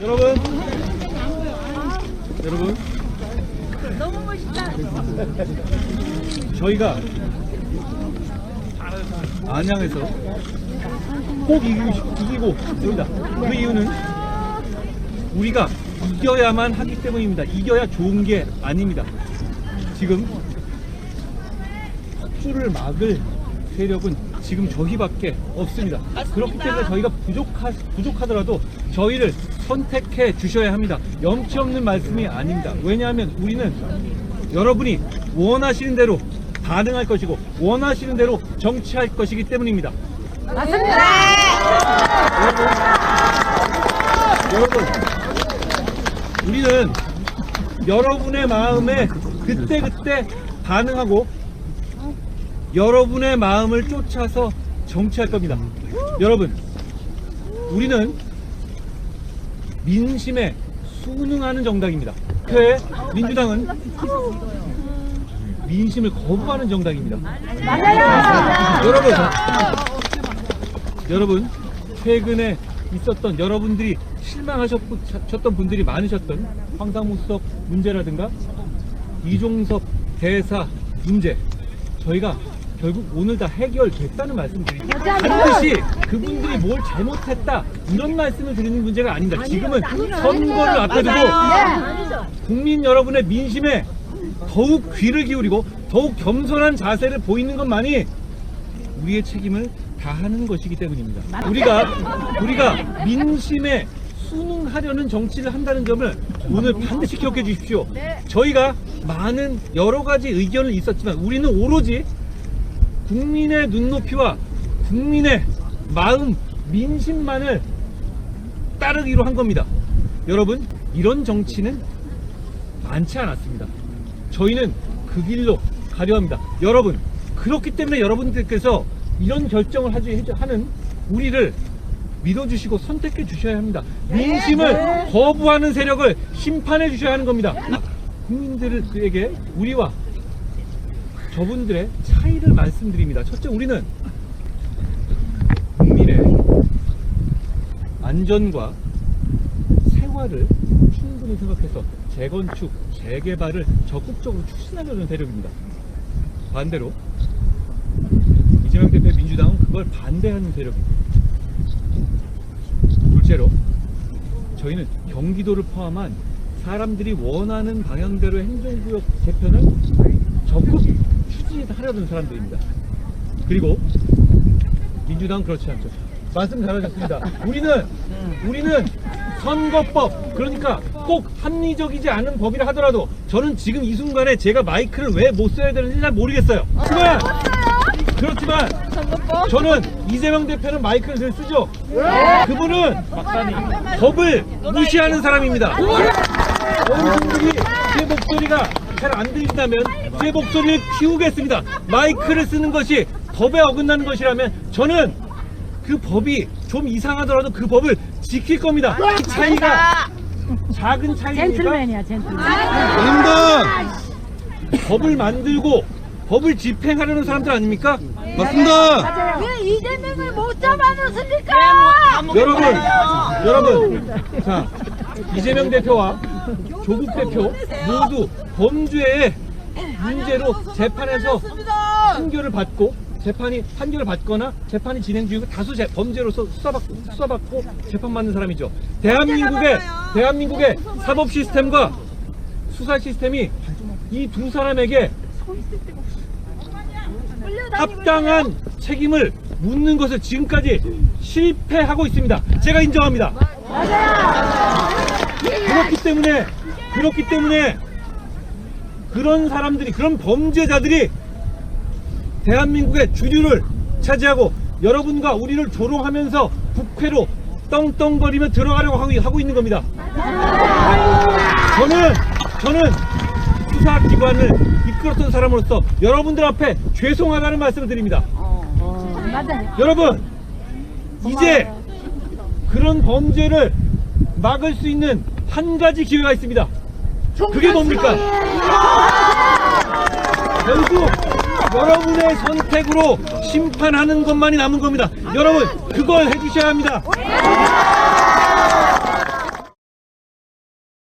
여러분, 여러분, 너무 멋있다. 저희가 안양에서 꼭 이기고, 싶- 이기고 있습니다. 그 이유는 우리가 이겨야만 하기 때문입니다. 이겨야 좋은 게 아닙니다. 지금 척주를 막을 세력은 지금 저희밖에 없습니다. 그렇기 때문에 저희가 부족하, 부족하더라도 저희를 선택해 주셔야 합니다. 염치 없는 말씀이 아닙니다. 왜냐하면 우리는 여러분이 원하시는 대로 반응할 것이고 원하시는 대로 정치할 것이기 때문입니다. 여러분, 우리는 여러분의 마음에 그때 그때 반응하고 여러분의 마음을 쫓아서 정치할 겁니다. 여러분, 우리는 민심에 순응하는 정당입니다. 그 민주당은 민심을 거부하는 정당입니다. 여러분, 여러분, 최근에 있었던 여러분들이 실망하셨던 분들이 많으셨던 황당무석 문제라든가 이종섭 대사 문제 저희가 결국 오늘 다 해결됐다는 말씀을 드립니다. 반드시 그분들이 뭘 잘못했다 이런 말씀을 드리는 문제가 아닙니다. 지금은 선거를 앞에 두고 국민 여러분의 민심에 더욱 귀를 기울이고 더욱 겸손한 자세를 보이는 것만이 우리의 책임을 다하는 것이기 때문입니다. 우리가 우리가 민심에 순응하려는 정치를 한다는 점을 오늘 반드시 기억해 주십시오. 저희가 많은 여러 가지 의견은 있었지만 우리는 오로지 국민의 눈높이와 국민의 마음, 민심만을 따르기로 한 겁니다. 여러분, 이런 정치는 많지 않았습니다. 저희는 그 길로 가려 합니다. 여러분, 그렇기 때문에 여러분들께서 이런 결정을 하지, 하는 우리를 믿어주시고 선택해 주셔야 합니다. 민심을 거부하는 세력을 심판해 주셔야 하는 겁니다. 국민들에게 우리와 저분들의 차이를 말씀드립니다. 첫째, 우리는 국민의 안전과 생활을 충분히 생각해서 재건축, 재개발을 적극적으로 추진하려는 세력입니다. 반대로 이재명 대표 민주당은 그걸 반대하는 세력입니다. 둘째로 저희는 경기도를 포함한 사람들이 원하는 방향대로 행정구역 개편을 적극 추진하려는 사람들입니다. 그리고 민주당 그렇지 않죠. 말씀 잘하셨습니다. 우리는 우리는 선거법 그러니까 꼭 합리적이지 않은 법이라 하더라도 저는 지금 이 순간에 제가 마이크를 왜 못 써야 되는지 잘 모르겠어요. 그렇지만 그렇지만 저는 이재명 대표는 마이크를 늘 쓰죠. 그분은 법을 무시하는 사람입니다. 어느 분들이 제 목소리가 잘 안 들린다면 제 목소리를 키우겠습니다. 마이크를 쓰는 것이 법에 어긋나는 것이라면 저는 그 법이 좀 이상하더라도 그 법을 지킬 겁니다. 이 차이가 작은 차이니까 젠틀맨이야, 젠틀맨. 아닙니다. 법을 만들고 법을 집행하려는 사람들 아닙니까? 맞습니다. 왜 이재명을 못 잡아놓습니까? 여러분, 여러분, 자 이재명 대표와 조국 대표 모두 범죄의 문제로 재판에서 판결을 받고 재판이 판결을 받거나 재판이 진행 중이고 다수 재, 범죄로서 수사받고 수사받고 재판받는 사람이죠. 대한민국의 대한민국의 사법 시스템과 수사 시스템이 이 두 사람에게 합당한 책임을 묻는 것을 지금까지 실패하고 있습니다. 제가 인정합니다. 그렇기 때문에 그렇기 때문에 그런 사람들이 그런 범죄자들이 대한민국의 주류를 차지하고 여러분과 우리를 조롱하면서 국회로 떵떵거리며 들어가려고 하고, 있는 겁니다. 저는 저는 수사기관을 이끌었던 사람으로서 여러분들 앞에 죄송하다는 말씀을 드립니다. 여러분 이제 그런 범죄를 막을 수 있는 한 가지 기회가 있습니다. 그게 뭡니까? 결국 여러분의 선택으로 심판하는 것만이 남은 겁니다. 여러분 그걸 해주셔야 합니다.